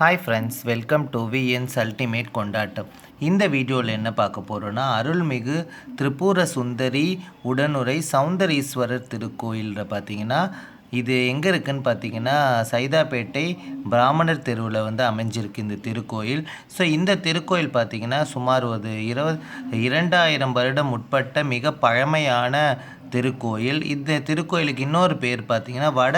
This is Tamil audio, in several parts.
Hi friends welcome to VNS ultimate கொண்டாட்டம் இந்த வீடியோவில் என்ன பார்க்க போகிறோன்னா அருள்மிகு திரிபுர சுந்தரி உடனுரை சௌந்தரீஸ்வரர் திருக்கோயிலில் பார்த்தீங்கன்னா இது எங்கே இருக்குன்னு பார்த்தீங்கன்னா சைதாப்பேட்டை பிராமணர் தெருவில் வந்து அமைஞ்சிருக்கு இந்த திருக்கோயில். ஸோ இந்த திருக்கோயில் பார்த்தீங்கன்னா சுமார் ஒரு இருபது இரண்டாயிரம் வருடம் உட்பட்ட மிக பழமையான திருக்கோயில். இந்த திருக்கோயிலுக்கு இன்னொரு பேர் பார்த்தீங்கன்னா வட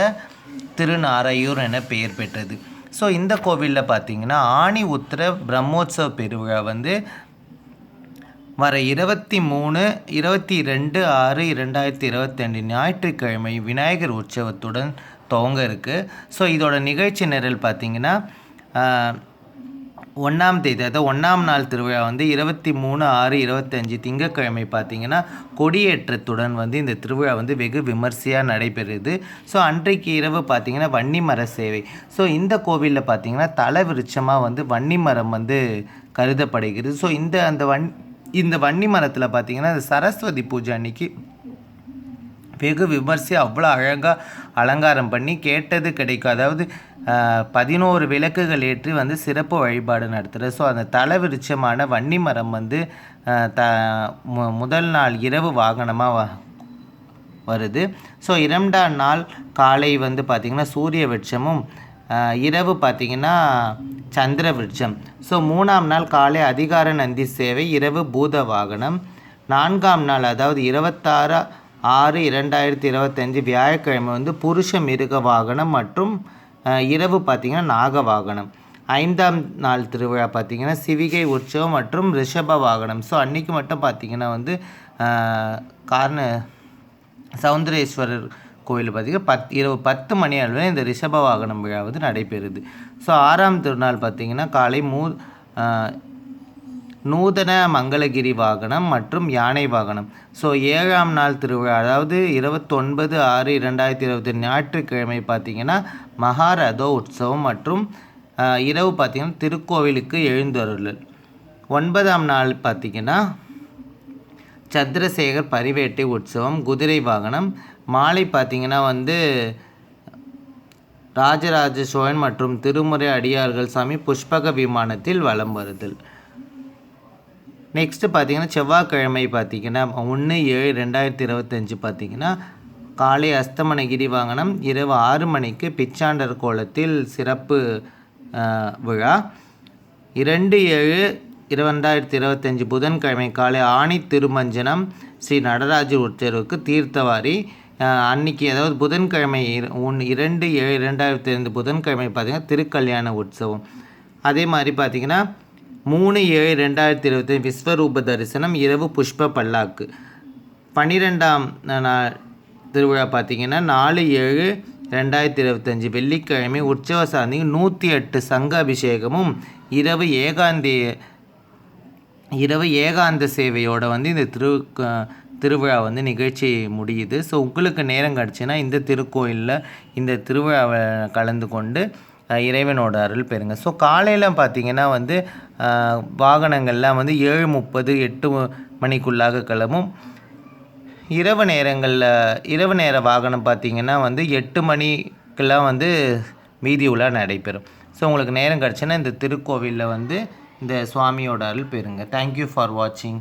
திருநாரையூர் என பெயர் பெற்றது. ஸோ இந்த கோவிலில் பார்த்தீங்கன்னா ஆணி உத்திர பிரம்மோத்சவ பெருவிழா வந்து வர இருபத்தி மூணு இருபத்தி ரெண்டு ஆறு இரண்டாயிரத்தி இருபத்தி ரெண்டு ஞாயிற்றுக்கிழமை விநாயகர் உற்சவத்துடன் துவங்க இருக்குது ஸோ இதோட நிகழ்ச்சி நிரல் பார்த்திங்கன்னா ஒன்றாம் தேதி அதாவது ஒன்றாம் நாள் திருவிழா வந்து இருபத்தி மூணு ஆறு இருபத்தஞ்சி திங்கட்கிழமை பார்த்தீங்கன்னா கொடியேற்றத்துடன் வந்து இந்த திருவிழா வந்து வெகு விமர்சையாக நடைபெறுது. ஸோ அன்றைக்கு இரவு பார்த்தீங்கன்னா வன்னி மர சேவை. ஸோ இந்த கோவிலில் பார்த்திங்கன்னா தலை விருட்சமாக வந்து வன்னி மரம் வந்து கருதப்படுகிறது. ஸோ இந்த அந்த வன் இந்த வன்னி மரத்தில் பார்த்திங்கன்னா சரஸ்வதி பூஜை அன்னைக்கு வெகு விமர்சையாக அவ்வளோ அழகாக அலங்காரம் பண்ணி கேட்டது கிடைக்கும். அதாவது பதினோரு விளக்குகள் ஏற்றி வந்து சிறப்பு வழிபாடு நடத்துகிறது ஸோ அந்த தலை விருட்சமான வன்னி மரம் வந்து த மு முதல் நாள் இரவு வாகனமாக வ வருது. ஸோ இரண்டாம் நாள் காலை வந்து பார்த்திங்கன்னா சூரிய விருட்சமும் இரவு பார்த்திங்கன்னா சந்திர விருட்சம். ஸோ மூணாம் நாள் காலை அதிகார நந்தி சேவை இரவு பூத வாகனம். நான்காம் நாள் அதாவது இருபத்தாறு ஆறு இரண்டாயிரத்தி இருபத்தஞ்சி வியாழக்கிழமை வந்து புருஷ மிருக வாகனம் மற்றும் இரவு பார்த்திங்கன்னா நாக வாகனம். ஐந்தாம் நாள் திருவிழா பார்த்திங்கன்னா சிவிகை உற்சவம் மற்றும் ரிஷப வாகனம். ஸோ அன்றைக்கி மட்டும் பார்த்திங்கன்னா வந்து காரண சவுந்தரேஸ்வரர் கோயில் பார்த்திங்கன்னா பத் இரவு பத்து மணி அளவில் இந்த ரிஷப வாகனம் விழா வந்து நடைபெறுது. ஸோ ஆறாம் திருநாள் பார்த்திங்கன்னா காலை மூ நூதன மங்களகிரி வாகனம் மற்றும் யானை வாகனம். ஸோ ஏழாம் நாள் திருவிழா அதாவது இருபத்தொன்பது ஆறு இரண்டாயிரத்தி இருபத்தி ஞாயிற்றுக்கிழமை பார்த்திங்கன்னா மகாரதோ உற்சவம் மற்றும் இரவு பார்த்திங்கன்னா திருக்கோவிலுக்கு எழுந்தருளல். ஒன்பதாம் நாள் பார்த்திங்கன்னா சந்திரசேகர் பரிவேட்டை உற்சவம் குதிரை வாகனம் மாலை பார்த்திங்கன்னா வந்து ராஜராஜ சோழன் மற்றும் திருமுறை அடியார்கள் சாமி புஷ்பக விமானத்தில் வலம் வருதல். நெக்ஸ்ட்டு பார்த்தீங்கன்னா செவ்வாய்க்கிழமை பார்த்தீங்கன்னா ஒன்று ஏழு ரெண்டாயிரத்தி இருபத்தஞ்சி பார்த்திங்கன்னா காலை அஸ்தமன கிரிவாகனம் இரவு ஆறு மணிக்கு பிச்சாண்டர் கோலத்தில் சிறப்பு விழா. இரண்டு ஏழு இரண்டாயிரத்தி இருபத்தஞ்சி புதன்கிழமை காலை ஆணி திருமஞ்சனம் ஸ்ரீ நடராஜர் உற்சவருக்கு தீர்த்தவாரி. அன்னைக்கு அதாவது புதன்கிழமை ஒன்று இரண்டு ஏழு இரண்டாயிரத்தி ஐந்து புதன்கிழமை பார்த்திங்கன்னா திருக்கல்யாண உற்சவம். அதே மாதிரி பார்த்திங்கன்னா மூணு ஏழு ரெண்டாயிரத்தி இருபத்தி விஸ்வரூப தரிசனம் இரவு புஷ்ப பல்லாக்கு. பன்னிரெண்டாம் நாள் திருவிழா பார்த்திங்கன்னா நாலு ஏழு ரெண்டாயிரத்தி இருபத்தஞ்சி வெள்ளிக்கிழமை உற்சவ சாந்தி நூற்றி எட்டு சங்க அபிஷேகமும் இரவு ஏகாந்தி இரவு ஏகாந்த சேவையோடு வந்து இந்த திரு திருவிழா வந்து நிகழ்ச்சி முடியுது. ஸோ உங்களுக்கு நேரம் கிடச்சின்னா இந்த திருக்கோயிலில் இந்த திருவிழாவை கலந்து கொண்டு இறைவனோட அருள் பெறுங்க. ஸோ காலையில் பார்த்திங்கன்னா வந்து வாகனங்கள்லாம் வந்து ஏழு முப்பது எட்டு மணிக்குள்ளாக கிளம்பும். இரவு நேரங்களில் இரவு நேர வாகனம் பார்த்திங்கன்னா வந்து எட்டு மணிக்கெல்லாம் வந்து வீதி உலா நடைபெறும். ஸோ உங்களுக்கு நேரம் கிடச்சுன்னா இந்த திருக்கோவிலில் வந்து இந்த சுவாமியோட அருள் பெறுங்க. தேங்க்யூ ஃபார் வாட்சிங்